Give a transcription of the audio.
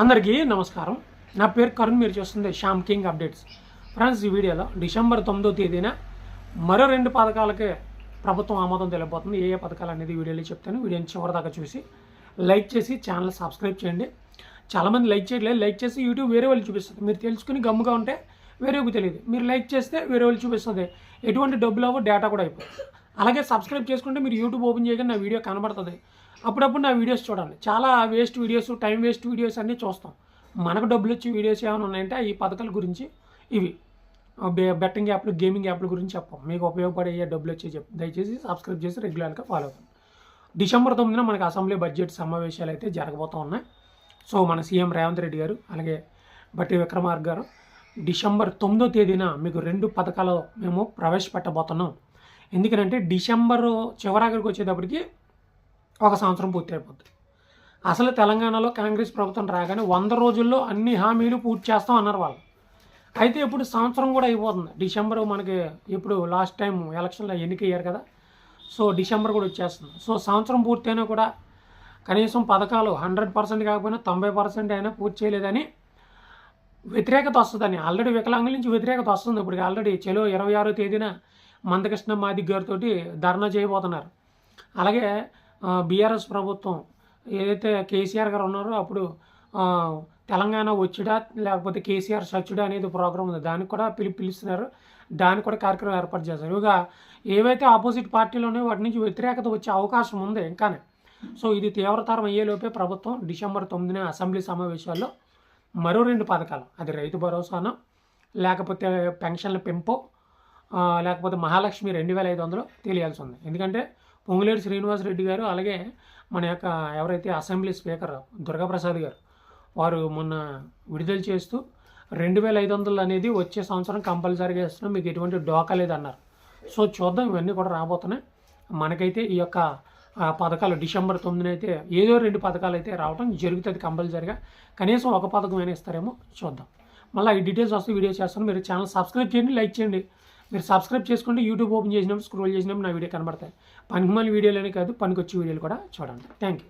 అందరికీ నమస్కారం. నా పేరు కరుణ్ మీరు చూస్తుంది శ్యామ్ కింగ్ అప్డేట్స్. ఫ్రెండ్స్ ఈ వీడియోలో డిసెంబర్ తొమ్మిదో తేదీన మరో రెండు పథకాలకే ప్రభుత్వం ఆమోదం తెలియబోతుంది. ఏ ఏ పథకాలు అనేది వీడియోలో చెప్తాను. వీడియోని చివరిదాకా చూసి లైక్ చేసి ఛానల్ సబ్స్క్రైబ్ చేయండి. చాలామంది లైక్ చేయట్లేదు. లైక్ చేసి యూట్యూబ్ వేరే వాళ్ళు చూపిస్తుంది. మీరు తెలుసుకుని గమ్ముగా ఉంటే వేరేకు తెలియదు. మీరు లైక్ చేస్తే వేరే వాళ్ళు చూపిస్తుంది. ఎటువంటి డబ్బులు అవ్వ డేటా కూడా అయిపోతుంది అలాగే సబ్స్క్రైబ్ చేసుకుంటే మీరు యూట్యూబ్ ఓపెన్ చేయగానే నా వీడియో కనబడుతుంది. అప్పుడప్పుడు నా వీడియోస్ చూడండి చాలా waste videos time waste videos అన్నీ చూస్తాం. మనకు డబ్బులు వచ్చే వీడియోస్ ఏమైనా ఉన్నాయంటే ఈ పథకాల గురించి ఇవి. బెట్టింగ్ యాప్లు గేమింగ్ యాప్ల గురించి చెప్పాం. మీకు ఉపయోగపడే డబ్బులు వచ్చే చెప్పు దయచేసి సబ్స్క్రైబ్ చేసి రెగ్యులర్గా ఫాలో అవుతాం. డిసెంబర్ తొమ్మిదిన మనకి అసెంబ్లీ బడ్జెట్ సమావేశాలు అయితే జరగబోతూ ఉన్నాయి. సో మన సీఎం రేవంత్ రెడ్డి గారు అలాగే బట్టి విక్రమార్క గారు డిసెంబర్ తొమ్మిదో తేదీన మీకు రెండు పథకాలు మేము ప్రవేశపెట్టబోతున్నాం. ఎందుకంటే డిసెంబర్ చివరాఖరికి వచ్చేటప్పటికి ఒక సంవత్సరం పూర్తి అయిపోద్ది అసలు తెలంగాణలో కాంగ్రెస్ ప్రభుత్వం రాగానే వంద రోజుల్లో అన్ని హామీలు పూర్తి చేస్తాం అన్నారు వాళ్ళు. అయితే ఇప్పుడు సంవత్సరం కూడా అయిపోతుంది. డిసెంబర్ మనకి ఇప్పుడు లాస్ట్ టైం ఎలక్షన్లో ఎన్నిక అయ్యారు కదా. సో డిసెంబర్ కూడా వచ్చేస్తుంది. సో సంవత్సరం పూర్తయినా కూడా కనీసం పథకాలు హండ్రెడ్ పర్సెంట్ కాకపోయినా తొంభై పర్సెంట్ అయినా పూర్తి చేయలేదని వ్యతిరేకత వస్తుందని ఆల్రెడీ వికలాంగుల నుంచి వ్యతిరేకత వస్తుంది. ఇప్పుడు ఆల్రెడీ చెలో ఇరవై ఆరో తేదీన మందకృష్ణ మాదిక్ గారితో ధర్నా చేయబోతున్నారు. అలాగే బీఆర్ఎస్ ప్రభుత్వం ఏదైతే కేసీఆర్ గారు ఉన్నారో అప్పుడు తెలంగాణ వచ్చుడా లేకపోతే కేసీఆర్ సచ్చుడా అనేది ప్రోగ్రామ్ ఉంది. దానికి కూడా పిలి పిలుస్తున్నారు. దానికి కూడా కార్యక్రమం ఏర్పాటు చేస్తారు. ఇక ఏవైతే ఆపోజిట్ పార్టీలు ఉన్నాయో వాటి నుంచి వ్యతిరేకత వచ్చే అవకాశం ఉంది ఇంకానే. సో ఇది తీవ్రతరం అయ్యేలోపే ప్రభుత్వం డిసెంబర్ తొమ్మిదిన అసెంబ్లీ సమావేశాల్లో మరో రెండు పథకాలు. అది రైతు భరోసానో లేకపోతే పెన్షన్ల పెంపు లేకపోతే మహాలక్ష్మి రెండు వేల ఐదు వందలు తెలియాల్సి ఉంది. ఎందుకంటే పొంగులేటి శ్రీనివాస్ రెడ్డి గారు అలాగే మన యొక్క ఎవరైతే అసెంబ్లీ స్పీకర్ దుర్గాప్రసాద్ గారు వారు మొన్న విడుదల చేస్తూ రెండు వేల ఐదు వందలు అనేది వచ్చే సంవత్సరం కంపల్సరీగా ఇస్తున్నాం మీకు ఎటువంటి డోకా లేదన్నారు. సో చూద్దాం ఇవన్నీ కూడా రాబోతున్నాయి. మనకైతే ఈ యొక్క పథకాలు డిసెంబర్ తొమ్మిదిన అయితే ఏదో రెండు పథకాలు అయితే రావడం జరుగుతుంది కంపల్సరీగా. కనీసం ఒక పథకం అయినా ఇస్తారేమో చూద్దాం. మళ్ళీ ఈ డీటెయిల్స్ వస్తే వీడియో చేస్తాను. మీరు ఛానల్ సబ్స్క్రైబ్ చేయండి లైక్ చేయండి. మీరు సబ్స్క్రైబ్ చేసుకుంటే యూట్యూబ్ ఓపెన్ చేసినప్పుడు స్క్రోల్ చేసినప్పుడు నా వీడియో కనబడతాయి. పనికిమాలి వీడియోలనే వీడియోలోనే కాదు పనికొచ్చే వీడియోలు కూడా చూడండి. Thank you